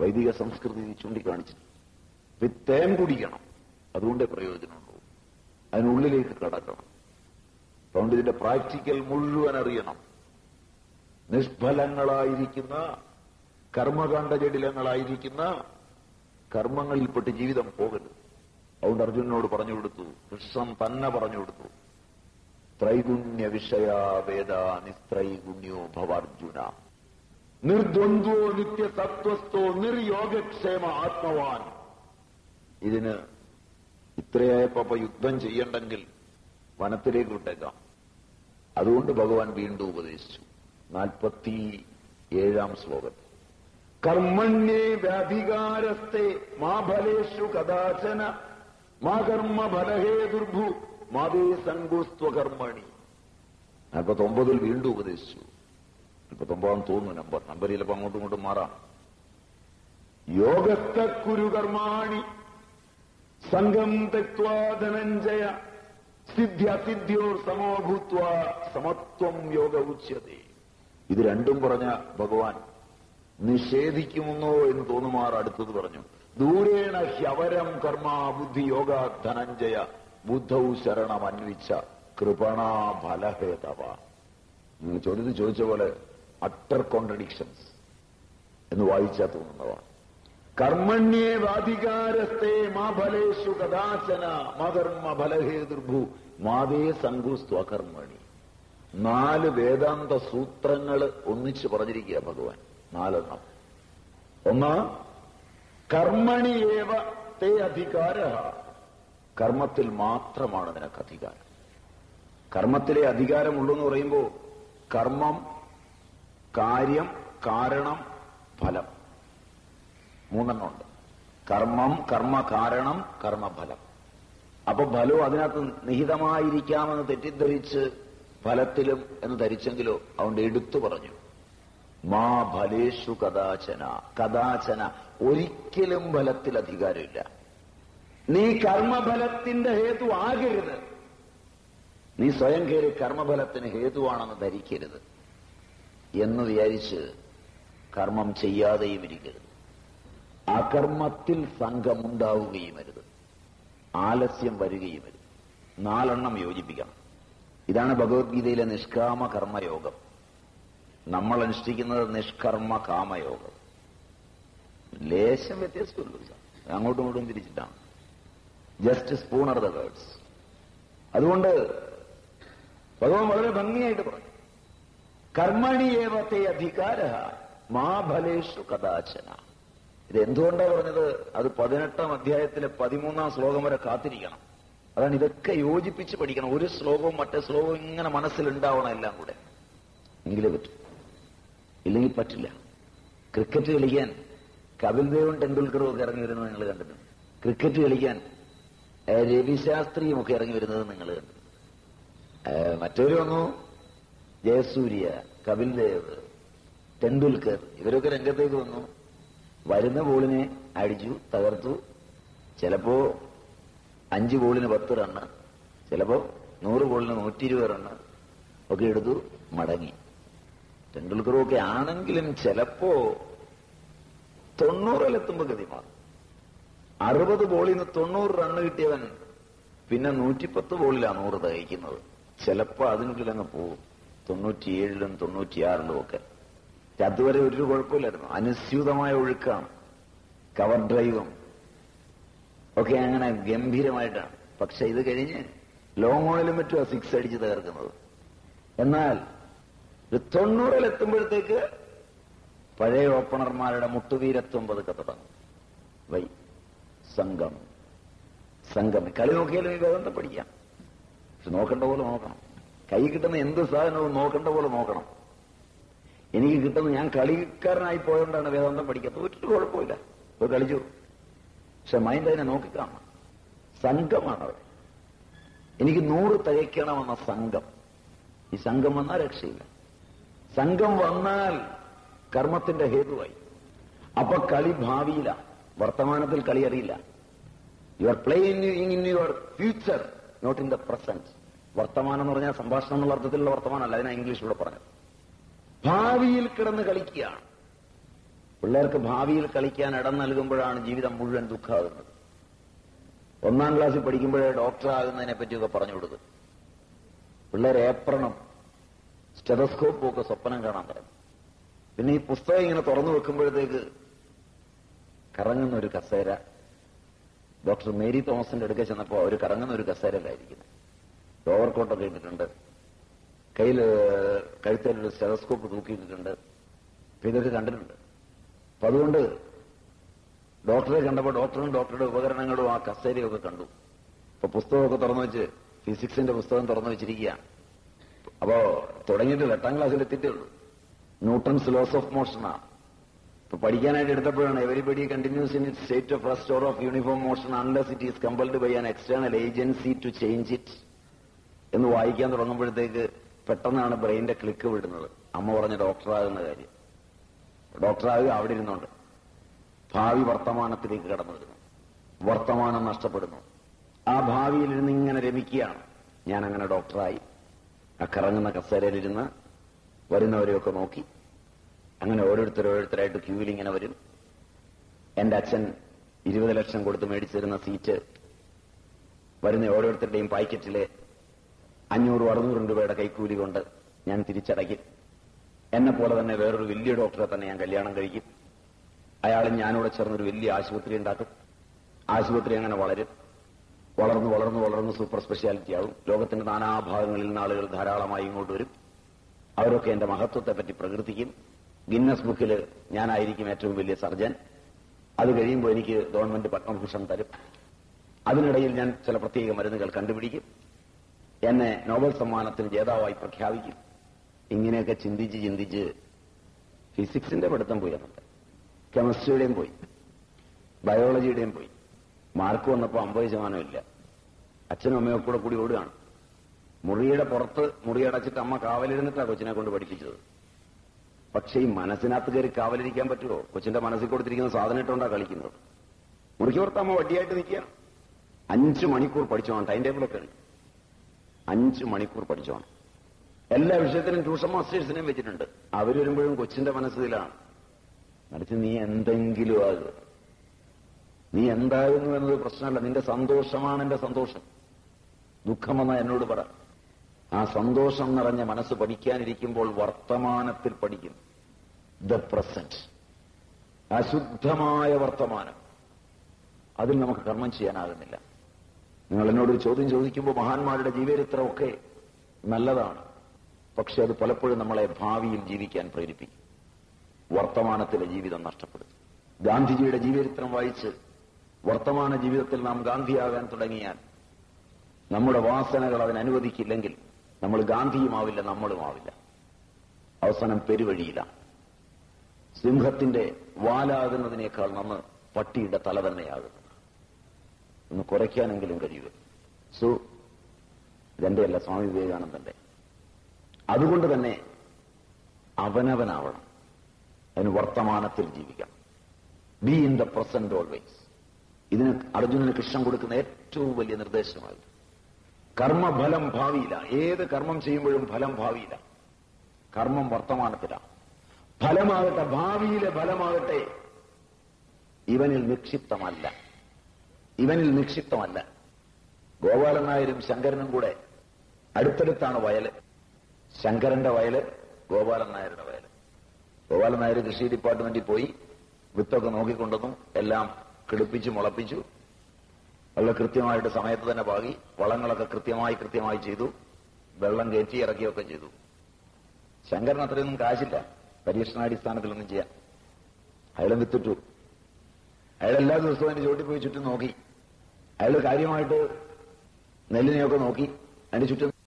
വൈദിക സംസ്കൃതി ചൂണ്ടിക്കാണിച്ചു വിത്തേം കുടിക്കണം. അതുകൊണ്ടേ പ്രയോജനമുള്ളൂ. അതിനുള്ളിലേക്ക് കടക്കണം. അതുകൊണ്ട് ഇതിന്റെ പ്രാക്ടിക്കൽ മുഴുവൻ അറിയണം. നിഷ്ഫലങ്ങളായിരിക്കുന്ന കർമ്മകാണ്ഡ ജടിലങ്ങളായിരിക്കുന്ന കർമ്മങ്ങളിൽപ്പെട്ട് ജീവിതം പോകരുത്. അതുകൊണ്ട് അർജുനനോട് പറഞ്ഞു കൊടുത്തു. കൃഷ്ണൻ തന്നെ പറഞ്ഞു കൊടുത്തു. ത്രൈഗുണ്യ വിഷയ വേദ നിസ്ത്രൈഗുണ്യോ ഭവാർജുന. നിർദ്വന്ദ്വോ നിത്യസത്വസ്ഥോ നിർയോഗക്ഷേമ ആത്മവാൻ. ഇതിന് ഇത്രയായപ്പോ യുദ്ധം ചെയ്യണ്ടെങ്കിൽ വനത്തിലേക്ക് വിട്ടേക്കാം അതുകൊണ്ട് ഭഗവാൻ വീണ്ടും ഉപദേശിച്ചു. നാൽപ്പത്തി ഏഴാം ശ്ലോകത്തിൽ. കർമ്മണ്യേ വ്യാധികാരസ്ഥെ മാ ഫലേഷു കഥാചന. മാ കർമ്മ ഫലഹേതുർഭു മാതേ സങ്കുസ്ത്വകർമ്മണി. നാൽപ്പത്തൊമ്പതിൽ വീണ്ടും ഉപദേശിച്ചു. നാൽപ്പത്തൊമ്പതാം തോന്നുന്നു നമ്പർ. നമ്പർ ചിലപ്പോ അങ്ങോട്ടും ഇങ്ങോട്ടും മാറാം. യോഗസ്ഥ കുരുകർമാണി. സംഘം തെക്വാധനഞ്ജയ സിദ്ധ്യസിദ്ധ്യോർ സമോഭൂത്വ സമത്വം യോഗ ഉച്ചതേ. ഇത് രണ്ടും പറഞ്ഞ ഭഗവാൻ നിഷേധിക്കുമെന്നോ എന്ന് തോന്നുമാർ അടുത്തത് പറഞ്ഞു. ദൂരേണ ഹ്യവരം കർമ്മ ബുദ്ധി യോഗ ധനഞ്ജയ. ബുദ്ധൗ ശരണം അന്വിച്ച കൃപണാ ഫലഹേതവ. ചോദ്യത്തിൽ ചോദിച്ച പോലെ അട്ടർ കോൺട്രഡിക്ഷൻസ് എന്ന് വായിച്ചാൽ തോന്നുന്നതാണ്. കർമ്മണ്യേ വാധികാരസ്ഥേ മാ ഫലേഷു കഥാചന മകർമ്മ ഫലഹേതുർഭു മാതേ സങ്കുസ്തു അകർമ്മണി. നാല് വേദാന്ത സൂത്രങ്ങൾ ഒന്നിച്ച് പറഞ്ഞിരിക്കുക ഭഗവാൻ നാലെണ്ണം. ഒന്ന് കർമ്മണിയേവ തേ അധികാര. കർമ്മത്തിൽ മാത്രമാണ് നിനക്ക് അധികാരം. കർമ്മത്തിലെ അധികാരമുള്ളൂ എന്ന് പറയുമ്പോൾ കർമ്മം കാര്യം കാരണം ഫലം. മൂന്നെണ്ണമുണ്ട്. കർമ്മം കർമ്മ കാരണം കർമ്മഫലം അപ്പൊ ഫലവും അതിനകത്ത് നിഹിതമായിരിക്കാമെന്ന് തെറ്റിദ്ധരിച്ച് ഫലത്തിലും എന്ന് ധരിച്ചെങ്കിലോ അതുകൊണ്ട് എടുത്തു പറഞ്ഞു. മാ ഫലേഷു കഥാചന. കഥാചന ഒരിക്കലും ഫലത്തിൽ അധികാരമില്ല നീ കർമ്മഫലത്തിന്റെ ഹേതു ആകരുത്. നീ സ്വയം കയറി കർമ്മഫലത്തിന് ഹേതുവാണെന്ന് ധരിക്കരുത്. എന്ന് വിചാരിച്ച് കർമ്മം ചെയ്യാതെയും ഇരിക്കരുത്. അകർമ്മത്തിൽ സംഘമുണ്ടാവുകയും അരുത് ആലസ്യം വരികയും അരുത് നാലെണ്ണം യോജിപ്പിക്കണം. ഇതാണ് ഭഗവത്ഗീതയിലെ നിഷ്കാമ കർമ്മയോഗം. നമ്മൾ അനുഷ്ഠിക്കുന്നത് നിഷ്കർമ്മ കാമയോഗം. ലേശം വ്യത്യാസമുള്ളൂ സാർ അങ്ങോട്ടും ഇങ്ങോട്ടും തിരിച്ചിട്ടാണ്. ജസ്റ്റ് സ്പൂണർ ദ വേർഡ്സ് അതുകൊണ്ട് ഭഗവാൻ വളരെ ഭംഗിയായിട്ട് പറഞ്ഞു. കർമ്മണിയേവത്തെ അധികാര? മാഫലേഷു കഥാചന. ഇതെന്തുകൊണ്ടാണ് പറഞ്ഞത്? അത് പതിനെട്ടാം അധ്യായത്തിലെ പതിമൂന്നാം ശ്ലോകം വരെ കാത്തിരിക്കണം. അതാണ് ഇതൊക്കെ യോജിപ്പിച്ച് പഠിക്കണം. ഒരു ശ്ലോകവും മറ്റേ ശ്ലോകവും ഇങ്ങനെ മനസ്സിലുണ്ടാവണം എല്ലാം കൂടെ. എങ്കിലേ പറ്റൂ. ഇല്ലെങ്കിൽ പറ്റില്ല. ക്രിക്കറ്റ് കളിക്കാൻ കപിൽ ദേവും ടെണ്ടുൽക്കറും ഒക്കെ ഇറങ്ങി വരുന്നത് നിങ്ങൾ കണ്ടിട്ടുണ്ട്. ക്രിക്കറ്റ് കളിക്കാൻ രവിശാസ്ത്രിയും ഒക്കെ ഇറങ്ങി വരുന്നത് നിങ്ങൾ കണ്ടു ഏഹ്, മറ്റൊരു വന്നു. ജയസൂര്യ കപിൽ ദേവ് ടെണ്ടുൽക്കർ ഇവരൊക്കെ രംഗത്തേക്ക് വന്നു. വരുന്ന ബോളിനെ അടിച്ചു തകർത്തു. ചിലപ്പോ അഞ്ച് ബോളിന് പത്ത് റണ്ണ്. ചിലപ്പോ നൂറ് ബോളിന് നൂറ്റി ഇരുപത് റണ്ണ് ഒക്കെ എടുത്തു മടങ്ങി. ടെണ്ടുൽക്കറും ഒക്കെ ആണെങ്കിലും ചിലപ്പോ തൊണ്ണൂറിലെത്തുമ്പോ ഗതി മാറും അറുപത് ബോളിൽ നിന്ന് തൊണ്ണൂറ് റണ്ണ് കിട്ടിയവൻ പിന്നെ നൂറ്റിപ്പത്ത് ബോളിലാണ് നൂറ് തകയ്ക്കുന്നത് ചിലപ്പോ അതിനുള്ളിൽ അങ്ങ് പോകും. തൊണ്ണൂറ്റിയേഴിലും തൊണ്ണൂറ്റിയാറിലും ഒക്കെ. അതുവരെ ഒരു കുഴപ്പമില്ലായിരുന്നു. അനുസ്യൂതമായ ഒഴുക്കാണ്. കവർ ഡ്രൈവും ഒക്കെ അങ്ങനെ ഗംഭീരമായിട്ടാണ്. പക്ഷെ ഇത് കഴിഞ്ഞ് ലോങ് ഓണിലും മറ്റും സിക്സ് അടിച്ച് തകർക്കുന്നത്. എന്നാൽ ഒരു തൊണ്ണൂറിലെത്തുമ്പോഴത്തേക്ക് പഴയ ഓപ്പണർമാരുടെ മുട്ടുവീരത്വം പതുക്കെ തുടങ്ങും. വൈ സംഘം സംഘം കളി നോക്കിയാലും ഈ വേദന പഠിക്കാം. പക്ഷെ നോക്കേണ്ട പോലെ നോക്കണം. കൈ കിട്ടുന്ന എന്ത് സാധനവും നോക്കേണ്ട പോലെ നോക്കണം. എനിക്ക് കിട്ടുന്ന ഞാൻ കളിക്കാരനായി പോയതുകൊണ്ടാണ് വേദാന്തം പഠിക്കാത്തത്. ഒരു കുഴപ്പമില്ല പോയി കളിച്ചു. പക്ഷെ മൈൻഡ് അതിനെ നോക്കിക്കാണണം. സംഘമാണ് അവർ എനിക്ക് നൂറ് തികയ്ക്കണമെന്ന സംഘം. ഈ സംഘം വന്നാൽ രക്ഷയില്ല. സംഘം വന്നാൽ കർമ്മത്തിന്റെ ഹേതുവായി. അപ്പൊ കളി ഭാവിയില്ല വർത്തമാനത്തിൽ കളി അറിയില്ല. You are playing in your future not in the present വർത്തമാനം എന്ന് പറഞ്ഞാൽ സംഭാഷണം എന്നുള്ള അർത്ഥത്തിലുള്ള വർത്തമാനമല്ല. അതിനാ ഇംഗ്ലീഷിലൂടെ പറഞ്ഞത്. ഭാവിയിൽ കിടന്ന് കളിക്കുകയാണ്. പിള്ളേർക്ക് ഭാവിയിൽ കളിക്കാൻ ഇടം നൽകുമ്പോഴാണ് ജീവിതം മുഴുവൻ ദുഃഖമാകുന്നത്. ഒന്നാം ക്ലാസ്സിൽ പഠിക്കുമ്പോഴേ ഡോക്ടറാകുന്നതിനെ പറ്റിയൊക്കെ പറഞ്ഞു കൊടുക്കും പിള്ളേർ ഏപ്രണം സ്റ്റെതസ്കോപ്പും ഒക്കെ സ്വപ്നം കാണാൻ പറയും പിന്നെ ഈ പുസ്തകം ഇങ്ങനെ തുറന്നു വെക്കുമ്പോഴത്തേക്ക് കറങ്ങുന്ന ഒരു കസേര. ഡോക്ടർ മേരി തോമസിന്റെ അടുക്കെ ചെന്നപ്പോൾ അവർ കറങ്ങുന്ന ഒരു കസേരയിലായിരിക്കുന്നത് ഓവർകോട്ടൊക്കെ ഇട്ടിട്ടുണ്ട് കയ്യിൽ കഴുത്തേലൊരു സ്റ്റെതസ്കോപ്പ് തൂക്കിയിട്ടിട്ടുണ്ട്. അപ്പൊ ഇതൊക്കെ കണ്ടിട്ടുണ്ട്. അപ്പൊ അതുകൊണ്ട് ഡോക്ടറെ കണ്ടപ്പോൾ ഡോക്ടറും ഡോക്ടറുടെ ഉപകരണങ്ങളും ആ കസേരയൊക്കെ കണ്ടു. ഇപ്പൊ പുസ്തകമൊക്കെ തുറന്നു വെച്ച് ഫിസിക്സിന്റെ പുസ്തകം തുറന്നു വെച്ചിരിക്കുകയാണ്. അപ്പോ തുടങ്ങിയിട്ട് എട്ടാം ക്ലാസ്സിൽ എത്തിയിട്ടേ ഉള്ളൂ. ന്യൂട്ടൺസ് ലോസ് ഓഫ് മോഷനാണ് ഇപ്പൊ പഠിക്കാനായിട്ട് എടുത്തപ്പോഴാണ് everybody continues in it state of first or of uniform motion unless it is compelled by an external agency to change it എന്ന് വായിക്കാൻ തുടങ്ങുമ്പോഴത്തേക്ക് പെട്ടെന്നാണ് ബ്രെയിന്റെ ക്ലിക്ക് വിടുന്നത്. അമ്മ പറഞ്ഞ ഡോക്ടറാകുന്ന കാര്യം. ഡോക്ടറാകുക അവിടെ ഇരുന്നുണ്ട്. ഭാവി വർത്തമാനത്തിലേക്ക് കടന്നു വരുന്നു. വർത്തമാനം നഷ്ടപ്പെടുന്നു. ആ ഭാവിയിൽ ഇരുന്ന് ഇങ്ങനെ രമിക്കുകയാണ്. ഞാൻ അങ്ങനെ ഡോക്ടറായി. ആ കറങ്ങുന്ന കസേരയിലിരുന്ന് വരുന്നവരെയൊക്കെ നോക്കി. അങ്ങനെ ഓരോരുത്തർ ഓരോരുത്തരായിട്ട് ക്യൂവിൽ ഇങ്ങനെ വരും. എന്റെ അച്ഛൻ ഇരുപത് ലക്ഷം കൊടുത്ത് മേടിച്ചിരുന്ന സീറ്റ് വരുന്ന ഓരോരുത്തരുടെയും പാക്കറ്റിലെ അഞ്ഞൂറും അറുന്നൂറും രൂപയുടെ കൈക്കൂലി കൊണ്ട് ഞാൻ തിരിച്ചടയ്ക്കും. എന്നെ പോലെ തന്നെ വേറൊരു വലിയ ഡോക്ടറെ തന്നെ ഞാൻ കല്യാണം കഴിക്കും. അയാളും ഞാനൂടെ ചേർന്നൊരു വലിയ ആശുപത്രി ഉണ്ടാക്കും. ആശുപത്രി അങ്ങനെ വളരും. വളർന്ന് വളർന്ന് വളർന്ന് സൂപ്പർ സ്പെഷ്യാലിറ്റി ആവും. ലോകത്തിന്റെ നാനാഭാഗങ്ങളിൽ നിന്ന് ആളുകൾ ധാരാളമായി ഇങ്ങോട്ട് വരും. അവരൊക്കെ എന്റെ മഹത്വത്തെ പറ്റി പ്രകീർത്തിക്കും ഗിന്നസ് ബുക്കിൽ ഞാനായിരിക്കും ഏറ്റവും വലിയ സർജൻ. അത് കഴിയുമ്പോൾ എനിക്ക് ഗവൺമെന്റ് പത്മഭൂഷൺ തരും. അതിനിടയിൽ ഞാൻ ചില പ്രത്യേക മരുന്നുകൾ കണ്ടുപിടിക്കും. എന്നെ നോബൽ സമ്മാനത്തിന് ജേതാവായി പ്രഖ്യാപിക്കും. ഇങ്ങനെയൊക്കെ ചിന്തിച്ച് ചിന്തിച്ച് ഫിസിക്സിന്റെ പഠിത്തം പോയി അന്നത്തെ കെമിസ്ട്രിയുടെയും പോയി. ബയോളജിയുടെയും പോയി. മാർക്ക് വന്നപ്പോൾ അമ്പത് ശതമാനം ഇല്ല. അച്ഛനും അമ്മയും കൂടെ കൂടി ഓടുകയാണ്. മുറിയുടെ പുറത്ത് മുറിയടച്ചിട്ട് അമ്മ കാവലിരുന്നിട്ടാണ് കൊച്ചിനെ കൊണ്ട് പഠിപ്പിച്ചത്. പക്ഷേ ഈ മനസ്സിനകത്ത് കയറി കാവലിരിക്കാൻ പറ്റുമോ? കൊച്ചിന്റെ മനസ്സിൽ കൊടുത്തിരിക്കുന്ന സാധനം ഇട്ടുകൊണ്ടാണ് കളിക്കുന്നത്. മുറിക്ക് പുറത്ത് അമ്മ വട്ടിയായിട്ട് നിൽക്കുക അഞ്ച് മണിക്കൂർ പഠിച്ചോണം ടൈം ടേബിളൊക്കെ ഉണ്ട്. അഞ്ചു മണിക്കൂർ പഠിച്ചോണം. എല്ലാ വിഷയത്തിനും ട്യൂഷൻ മാസ്റ്റേഴ്സിനെയും വെച്ചിട്ടുണ്ട്. അവർ വരുമ്പോഴും കൊച്ചിന്റെ മനസ്സിലാണ്. മറിച്ച് നീ എന്തെങ്കിലും ആകുക നീ എന്താകുന്നു എന്നത് പ്രശ്നമല്ല. നിന്റെ സന്തോഷമാണ് എന്റെ സന്തോഷം. ദുഃഖമെന്ന എന്നോട് പറ. ആ സന്തോഷം നിറഞ്ഞ മനസ്സ് പഠിക്കാനിരിക്കുമ്പോൾ വർത്തമാനത്തിൽ പഠിക്കും. The present. അശുദ്ധമായ വർത്തമാനം. അതിൽ നമുക്ക് കർമ്മം ചെയ്യാനാകുന്നില്ല. നിങ്ങൾ എന്നോട് ഒരു ചോദ്യം ചോദിക്കുമ്പോൾ മഹാന്മാരുടെ ജീവചരിത്രമൊക്കെ നല്ലതാണ്. പക്ഷെ അത് പലപ്പോഴും നമ്മളെ ഭാവിയിൽ ജീവിക്കാൻ പ്രേരിപ്പിക്കും. വർത്തമാനത്തിലെ ജീവിതം നഷ്ടപ്പെടും. ഗാന്ധിജിയുടെ ജീവചരിത്രം വായിച്ച് വർത്തമാന ജീവിതത്തിൽ നാം ഗാന്ധിയാകാൻ തുടങ്ങിയാൽ നമ്മുടെ വാസനകൾ അതിനനുവദിക്കില്ലെങ്കിൽ നമ്മൾ ഗാന്ധിയുമാവില്ല നമ്മളുമാവില്ല. അവസാനം പെരുവഴിയിലാണ് സിംഹത്തിന്റെ വാലാകുന്നതിനേക്കാൾ നന്ന് പട്ടിയുടെ തല തന്നെയാകുന്നത് ഒന്ന് കുറയ്ക്കാനെങ്കിലും കഴിയുക സോ ഇതെന്റെ അല്ല സ്വാമി വിവേകാനന്ദന്റെ. അതുകൊണ്ട് തന്നെ അവനവനാവണം. അതിന് വർത്തമാനത്തിൽ ജീവിക്കാം. Be in the present always ഇതിന് അർജുനന് കൃഷ്ണൻ കൊടുക്കുന്ന ഏറ്റവും വലിയ നിർദ്ദേശമായി കർമ്മഫലം ഭാവിയില്ല. ഏത് കർമ്മം ചെയ്യുമ്പോഴും ഫലം ഭാവിയില്ല. കർമ്മം വർത്തമാനത്തിലാണ്. ഫലമാകട്ടെ ഭാവിയിലെ ഫലമാകട്ടെ ഇവനിൽ നിക്ഷിപ്തമല്ല. ഇവനിൽ നിക്ഷിപ്തമല്ല. ഗോപാലൻ നായരും ശങ്കരനും കൂടെ അടുത്തടുത്താണ് വയൽ. ശങ്കരന്റെ വയൽ ഗോപാലൻ നായരുടെ വയൽ. ഗോപാലൻ നായർ കൃഷി ഡിപ്പാർട്ട്മെന്റിൽ പോയി വിത്തൊക്കെ നോക്കിക്കൊണ്ടുവന്നു. എല്ലാം കിളിപ്പിച്ചു മുളപ്പിച്ചു. വളരെ കൃത്യമായിട്ട് സമയത്ത് തന്നെ പാകി. വളങ്ങളൊക്കെ കൃത്യമായി കൃത്യമായി ചെയ്തു. വെള്ളം കയറ്റി ഇറക്കിയൊക്കെ ചെയ്തു. ശങ്കരൻ അത്രയൊന്നും കാശില്ല. പരീക്ഷണാടിസ്ഥാനത്തിലൊന്നും ചെയ്യാൻ. അയാളെ വിത്തിട്ടു. അയാൾ എല്ലാ ദിവസവും അതിന്റെ ചോട്ടിപ്പോയി ചുറ്റും നോക്കി. അയാൾ കാര്യമായിട്ട് നെല്ലിനെയൊക്കെ നോക്കി അതിന്റെ ചുറ്റും